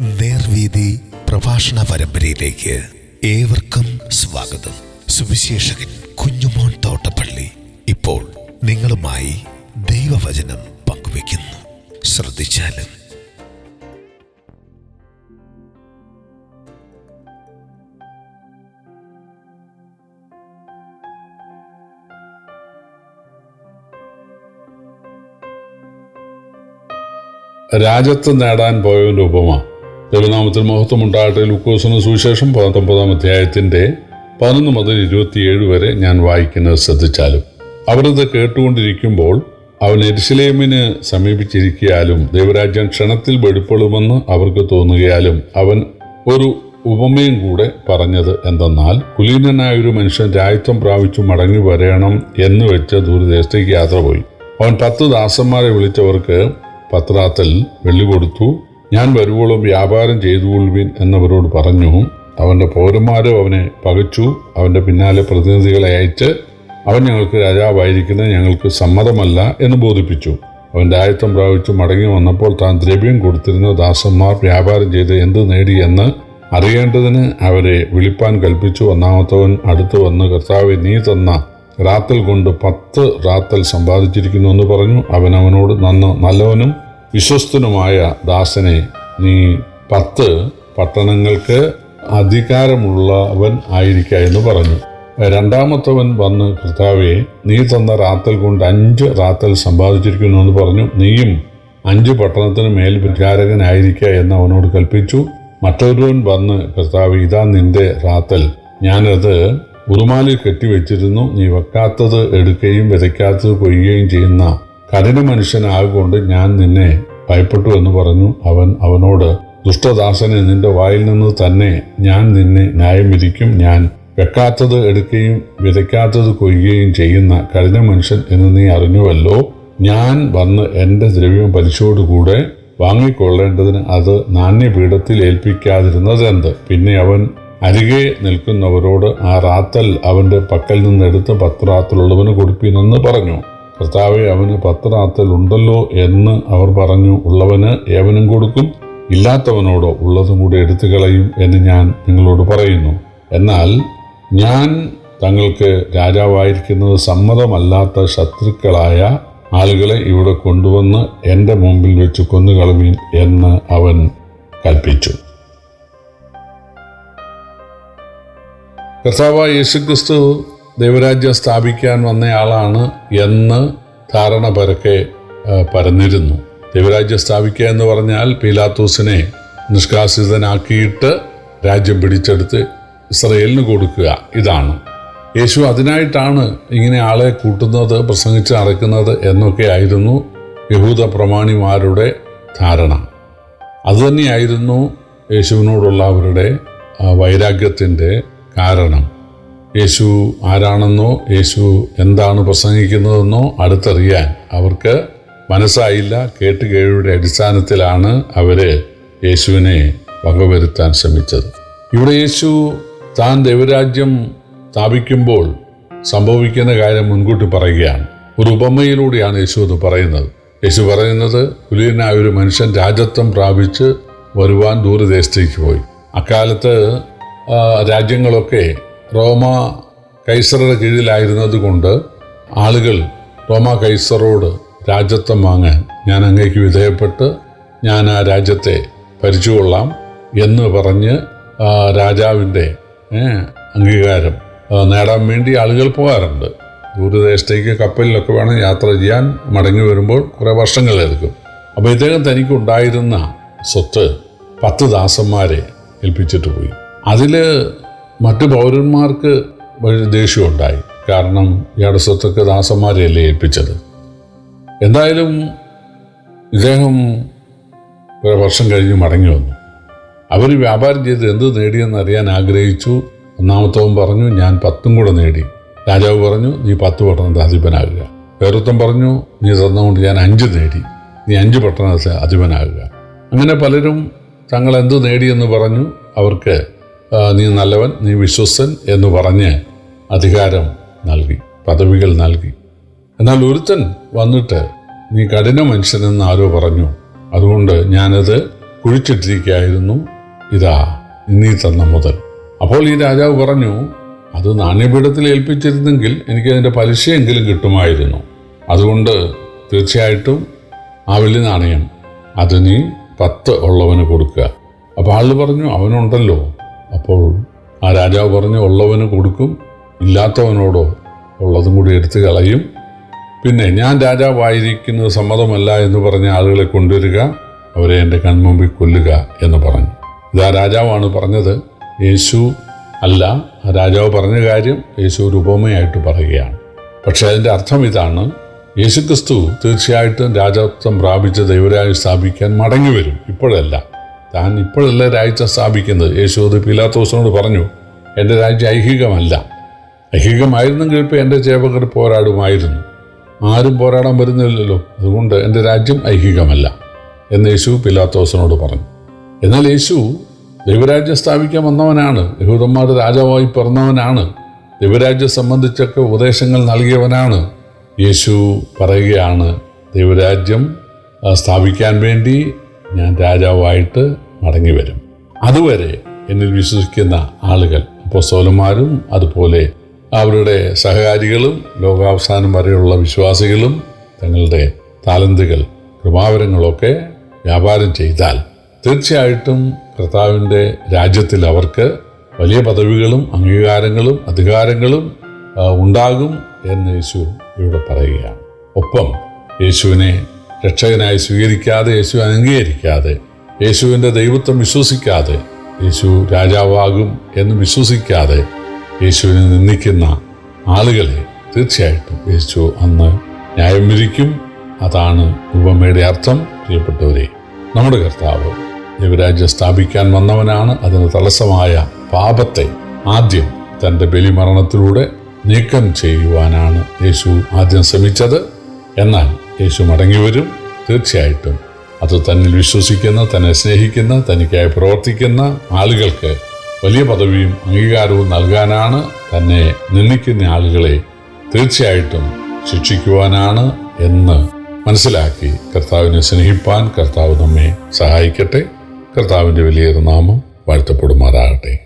നേർവീതി പ്രഭാഷണ പരമ്പരയിലേക്ക് ഏവർക്കും സ്വാഗതം. സുവിശേഷകൻ കുഞ്ഞുമോൻ തോട്ടപ്പള്ളി ഇപ്പോൾ നിങ്ങളുമായി ദൈവവചനം പങ്കുവയ്ക്കുന്നു. ശ്രദ്ധിച്ചാലും. രാജ്യത്ത് നേടാൻ പോയവന്റെ ഉപമ. ദൈവനാമത്തിൽ മഹത്വം ഉണ്ടാകട്ടെ ലൂക്കോസിന് സുവിശേഷം പത്തൊമ്പതാം അധ്യായത്തിന്റെ പതിനൊന്ന് മുതൽ ഇരുപത്തിയേഴ് വരെ ഞാൻ വായിക്കുന്നത് ശ്രദ്ധിച്ചാലും. അവരത് കേട്ടുകൊണ്ടിരിക്കുമ്പോൾ അവൻ എരിശിലേമിന് സമീപിച്ചിരിക്കയാലും ദൈവരാജ്യം ക്ഷണത്തിൽ വെളിപ്പെടുമെന്ന് അവർക്ക് തോന്നുകയാലും അവൻ ഒരു ഉപമയും കൂടെ പറഞ്ഞത് എന്തെന്നാൽ കുലീനനായ ഒരു മനുഷ്യൻ രാജ്യത്വം പ്രാപിച്ചു മടങ്ങി വരണം എന്ന് വെച്ച് ദൂരദേശത്തേക്ക് യാത്ര പോയി. അവൻ പത്ത് ദാസന്മാരെ വിളിച്ചവർക്ക് പത്രാത്തിൽ വെള്ളി കൊടുത്തു ഞാൻ വരുവോളം വ്യാപാരം ചെയ്തുകൊള്ളുവിൻ എന്നവരോട് പറഞ്ഞു. അവന്റെ പൗരന്മാരും അവനെ പകച്ചു. അവന്റെ പിന്നാലെ പ്രതിനിധികളെ അയച്ച് അവൻ ഞങ്ങൾക്ക് രാജാവായിരിക്കുന്നത് ഞങ്ങൾക്ക് സമ്മതമല്ല എന്ന് ബോധിപ്പിച്ചു. അവൻ രാജ്യത്വം പ്രാപിച്ചു മടങ്ങി വന്നപ്പോൾ താൻ ദ്രവ്യം കൊടുത്തിരുന്ന ദാസന്മാർ വ്യാപാരം ചെയ്ത് എന്ത് നേടി എന്ന് അറിയേണ്ടതിന് അവരെ വിളിപ്പാൻ കൽപ്പിച്ചു. ഒന്നാമത്തവൻ അടുത്ത് വന്ന് കർത്താവെ നീ തന്ന റാത്തൽ കൊണ്ട് പത്ത് റാത്തൽ സമ്പാദിച്ചിരിക്കുന്നു എന്ന് പറഞ്ഞു. അവൻ അവനോട് നന്ന് നല്ലവനും വിശ്വസ്തനുമായ ദാസനെ നീ പത്ത് പട്ടണങ്ങൾക്ക് അധികാരമുള്ളവൻ ആയിരിക്ക എന്ന് പറഞ്ഞു. രണ്ടാമത്തവൻ വന്ന് കർത്താവെ നീ തന്ന റാത്തൽ കൊണ്ട് അഞ്ച് റാത്തൽ സമ്പാദിച്ചിരിക്കുന്നു എന്ന് പറഞ്ഞു. നീയും അഞ്ച് പട്ടണത്തിന് മേൽ വിചാരകനായിരിക്ക എന്ന് അവനോട് കൽപ്പിച്ചു. മറ്റൊരുവൻ വന്ന് കർത്താവ് ഇതാ നിന്റെ റാത്തൽ. ഞാനത് ഉറുമാലിൽ കെട്ടിവെച്ചിരുന്നു. നീ വെക്കാത്തത് എടുക്കുകയും വിതയ്ക്കാത്തത് കൊയ്യുകയും ചെയ്യുന്ന കഠിന മനുഷ്യനാകൊണ്ട് ഞാൻ നിന്നെ ഭയപ്പെട്ടു എന്ന് പറഞ്ഞു. അവൻ അവനോട് ദുഷ്ടദാസനെ നിന്റെ വായിൽ നിന്ന് തന്നെ ഞാൻ നിന്നെ ന്യായം വിധിക്കും. ഞാൻ വെക്കാത്തത് എടുക്കുകയും വിതയ്ക്കാത്തത് കൊയ്യുകയും ചെയ്യുന്ന കഠിന മനുഷ്യൻ എന്ന് നീ അറിഞ്ഞുവല്ലോ. ഞാൻ വന്ന് എന്റെ ദ്രവ്യം പലിശയോടുകൂടെ വാങ്ങിക്കൊള്ളേണ്ടതിന് അത് നാണ്യപീഠത്തിൽ ഏൽപ്പിക്കാതിരുന്നത് എന്ത് പിന്നെ അവൻ അരികെ നിൽക്കുന്നവരോട് ആ റാത്തൽ അവന്റെ പക്കൽ നിന്ന് എടുത്ത് പത്രാത്തിലുള്ളവന് കൊടുപ്പീനെന്ന് പറഞ്ഞു. കർത്താവെ അവന് പത്ത് റാത്തൽ ഉണ്ടല്ലോ എന്ന് അവർ പറഞ്ഞു. ഉള്ളവന് ഏവനും കൊടുക്കും ഇല്ലാത്തവനോടോ ഉള്ളതും കൂടി എടുത്തു കളയും എന്ന് ഞാൻ നിങ്ങളോട് പറയുന്നു. എന്നാൽ ഞാൻ തങ്ങൾക്ക് രാജാവായിരിക്കുന്നത് സമ്മതമല്ലാത്ത ശത്രുക്കളായ ആളുകളെ ഇവിടെ കൊണ്ടുവന്ന് എന്റെ മുമ്പിൽ വെച്ച് കൊന്നുകളവീൻ എന്ന് അവൻ കൽപ്പിച്ചു. കർത്താവ് യേശുക്രിസ്തു ദൈവരാജ്യം സ്ഥാപിക്കാൻ വന്നയാളാണ് എന്ന് ധാരണ പരക്കെ പരന്നിരുന്നു. ദൈവരാജ്യം സ്ഥാപിക്കുക എന്ന് പറഞ്ഞാൽ പീലാത്തൂസിനെ നിഷ്കാസിതനാക്കിയിട്ട് രാജ്യം പിടിച്ചെടുത്ത് ഇസ്രയേലിന് കൊടുക്കുക. ഇതാണ്. യേശു അതിനായിട്ടാണ് ഇങ്ങനെ ആളെ കൂട്ടുന്നത് പ്രസംഗിച്ച് നടക്കുന്നത് എന്നൊക്കെ ആയിരുന്നു യഹൂദ പ്രമാണിമാരുടെ ധാരണ. അതുതന്നെയായിരുന്നു യേശുവിനോടുള്ള അവരുടെ വൈരാഗ്യത്തിന്റെ കാരണം. യേശു ആരാണെന്നോ യേശു എന്താണ് പ്രസംഗിക്കുന്നതെന്നോ അടുത്തറിയാൻ അവർക്ക് മനസ്സായില്ല. കേട്ടുകേഴിയുടെ അടിസ്ഥാനത്തിലാണ് അവർ യേശുവിനെ വകവരുത്താൻ ശ്രമിച്ചത്. ഇവിടെ യേശു താൻ ദൈവരാജ്യം സ്ഥാപിക്കുമ്പോൾ സംഭവിക്കുന്ന കാര്യം മുൻകൂട്ടി പറയുകയാണ്. ഒരു ഉപമയിലൂടെയാണ് യേശു അത് പറയുന്നത്. യേശു പറയുന്നത് കുലീനായ ഒരു മനുഷ്യൻ രാജ്യത്വം പ്രാപിച്ച് വരുവാൻ ദൂരദേശത്തേക്ക് പോയി. അക്കാലത്ത് രാജ്യങ്ങളൊക്കെ റോമ കൈസറുടെ കീഴിലായിരുന്നതുകൊണ്ട് ആളുകൾ റോമ കൈസറോട് രാജ്യത്വം വാങ്ങാൻ ഞാൻ അങ്ങേക്ക് വിധേയപ്പെട്ട് ഞാൻ ആ രാജ്യത്തെ ഭരിച്ചുകൊള്ളാം എന്ന് പറഞ്ഞ് രാജാവിന്റെ അംഗീകാരം നേടാൻ വേണ്ടി ആളുകൾ പോകാറുണ്ട്. ദൂരദേശത്തേക്ക് കപ്പലിലൊക്കെ വേണം യാത്ര ചെയ്യാൻ മടങ്ങി വരുമ്പോൾ കുറേ വർഷങ്ങളെടുക്കും അപ്പോൾ ഇദ്ദേഹം തനിക്കുണ്ടായിരുന്ന സ്വത്ത് പത്ത് ദാസന്മാരെ ഏൽപ്പിച്ചിട്ട് പോയി. അതിൽ മറ്റു പൗരന്മാർക്ക് ദേഷ്യമുണ്ടായി. കാരണം ഇയാളുടെ സ്വത്തൊക്കെ ദാസന്മാരെയല്ലേ ഏൽപ്പിച്ചത്. എന്തായാലും ഇദ്ദേഹം ഒരു വർഷം കഴിഞ്ഞ് മടങ്ങി വന്നു. അവർ വ്യാപാരം ചെയ്ത് എന്ത് നേടിയെന്ന് അറിയാൻ ആഗ്രഹിച്ചു. ഒന്നാമത്തവൻ പറഞ്ഞു ഞാൻ പത്തും കൂടെ നേടി. രാജാവ് പറഞ്ഞു നീ പത്ത് പട്ടണത്തെ അധിപനാകുക. വേറൊത്തം പറഞ്ഞു നീ തന്നുകൊണ്ട് ഞാൻ അഞ്ച് നേടി. നീ അഞ്ച് പട്ടണത്തെ അധിപനാകുക. അങ്ങനെ പലരും തങ്ങൾ എന്ത് നേടിയെന്ന് പറഞ്ഞു അവർക്ക് നീ നല്ലവൻ നീ വിശ്വസൻ എന്ന് പറഞ്ഞ് അധികാരം നൽകി പദവികൾ നൽകി. എന്നാൽ ഒരുത്തൻ വന്നിട്ട് നീ കഠിന മനുഷ്യനെന്ന് ആരോ പറഞ്ഞു. അതുകൊണ്ട് ഞാനത് കുഴിച്ചിട്ടിരിക്കുകയായിരുന്നു. ഇതാ നീ തന്ന മുതൽ. അപ്പോൾ ഈ രാജാവ് പറഞ്ഞു അത് നാണ്യപീഠത്തിൽ ഏൽപ്പിച്ചിരുന്നെങ്കിൽ എനിക്ക് അതിന്റെ പലിശയെങ്കിലും കിട്ടുമായിരുന്നു. അതുകൊണ്ട് തീർച്ചയായിട്ടും ആ വലിയ നാണയം അത് നീ പത്ത് ഉള്ളവന് കൊടുക്കുക. അപ്പോൾ ആൾ പറഞ്ഞു അവനുണ്ടല്ലോ. അപ്പോൾ ആ രാജാവ് പറഞ്ഞു ഉള്ളവന് കൊടുക്കും ഇല്ലാത്തവനോടോ ഉള്ളതും കൂടി എടുത്തു കളയും. പിന്നെ ഞാൻ രാജാവായിരിക്കുന്നത് സമ്മതമല്ല എന്ന് പറഞ്ഞ ആളുകളെ കൊണ്ടുവരിക അവരെ എന്റെ കൺമുമ്പിൽ കൊല്ലുക എന്ന് പറഞ്ഞു. ഇതാ രാജാവാണ് പറഞ്ഞത്. യേശു അല്ല രാജാവ് പറഞ്ഞ കാര്യം യേശു ഒരു ഉപമയായിട്ട് പറയുകയാണ്. പക്ഷേ അതിന്റെ അർത്ഥം ഇതാണ് യേശുക്രിസ്തു തീർച്ചയായിട്ടും രാജത്വം പ്രാപിച്ച ദൈവരാജ് സ്ഥാപിക്കാൻ മടങ്ങി വരും ഇപ്പോഴല്ല. താൻ ഇപ്പോഴല്ല രാജ്യം സ്ഥാപിക്കുന്നത്? യേശു അത് പിലാത്തോസിനോട് പറഞ്ഞു എന്റെ രാജ്യം ഐഹികമല്ല. ഐഹികമായിരുന്നെങ്കിൽ ഇപ്പോൾ എന്റെ ചേവകർ പോരാടുമായിരുന്നു. ആരും പോരാടാൻ വരുന്നില്ലല്ലോ. അതുകൊണ്ട് എന്റെ രാജ്യം ഐഹികമല്ല എന്ന് യേശു പിലാത്തോസിനോട് പറഞ്ഞു. എന്നാൽ യേശു ദൈവരാജ്യം സ്ഥാപിക്കാൻ വന്നവനാണ് യഹൂദന്മാരുടെ രാജാവായി പിറന്നവനാണ് ദൈവരാജ്യം സംബന്ധിച്ചൊക്കെ ഉപദേശങ്ങൾ നൽകിയവനാണ്. യേശു പറയുകയാണ് ദൈവരാജ്യം സ്ഥാപിക്കാൻ വേണ്ടി ഞാൻ രാജാവായിട്ട് മടങ്ങി വരും അതുവരെ എന്നിൽ വിശ്വസിക്കുന്ന ആളുകൾ അപ്പോസ്തലന്മാരും അതുപോലെ അവരുടെ സഹകാരികളും ലോകാവസാനം വരെയുള്ള വിശ്വാസികളും തങ്ങളുടെ താലന്തുകൾ കൃപാവരങ്ങളൊക്കെ വ്യാപാരം ചെയ്താൽ തീർച്ചയായിട്ടും കർത്താവിന്റെ രാജ്യത്തിൽ അവർക്ക് വലിയ പദവികളും അംഗീകാരങ്ങളും അധികാരങ്ങളും ഉണ്ടാകും എന്ന് യേശു ഇവിടെ പറയുകയാണ്. ഒപ്പം യേശുവിനെ രക്ഷകനായി സ്വീകരിക്കാതെ യേശു അംഗീകരിക്കാതെ യേശുവിന്റെ ദൈവത്വം വിശ്വസിക്കാതെ യേശു രാജാവാകും എന്ന് വിശ്വസിക്കാതെ യേശുവിനെ നിന്ദിക്കുന്ന ആളുകളെ തീർച്ചയായിട്ടും യേശു അന്ന് ന്യായം വിധിക്കും. അതാണ് ഉപമയുടെ അർത്ഥം. പ്രിയപ്പെട്ടവരെ നമ്മുടെ കർത്താവ് ദൈവരാജ്യം സ്ഥാപിക്കാൻ വന്നവനാണ്. അതിന് തടസ്സമായ പാപത്തെ ആദ്യം തന്റെ ബലിമരണത്തിലൂടെ നീക്കം ചെയ്യുവാനാണ് യേശു ആദ്യം ശ്രമിച്ചത്. എന്നാൽ യേശു മടങ്ങി വരും. തീർച്ചയായിട്ടും. അത് തന്നിൽ വിശ്വസിക്കുന്ന തന്നെ സ്നേഹിക്കുന്ന തനിക്കായി പ്രവർത്തിക്കുന്ന ആളുകൾക്ക് വലിയ പദവിയും അംഗീകാരവും നൽകാനാണ് തന്നെ നിന്ദിക്കുന്ന ആളുകളെ തീർച്ചയായിട്ടും ശിക്ഷിക്കുവാനാണ് എന്ന് മനസ്സിലാക്കി കർത്താവിനെ സ്നേഹിപ്പാൻ കർത്താവ് നമ്മെ സഹായിക്കട്ടെ. കർത്താവിന്റെ വലിയൊരു നാമം വാഴ്ത്തപ്പെടുമാറാകട്ടെ.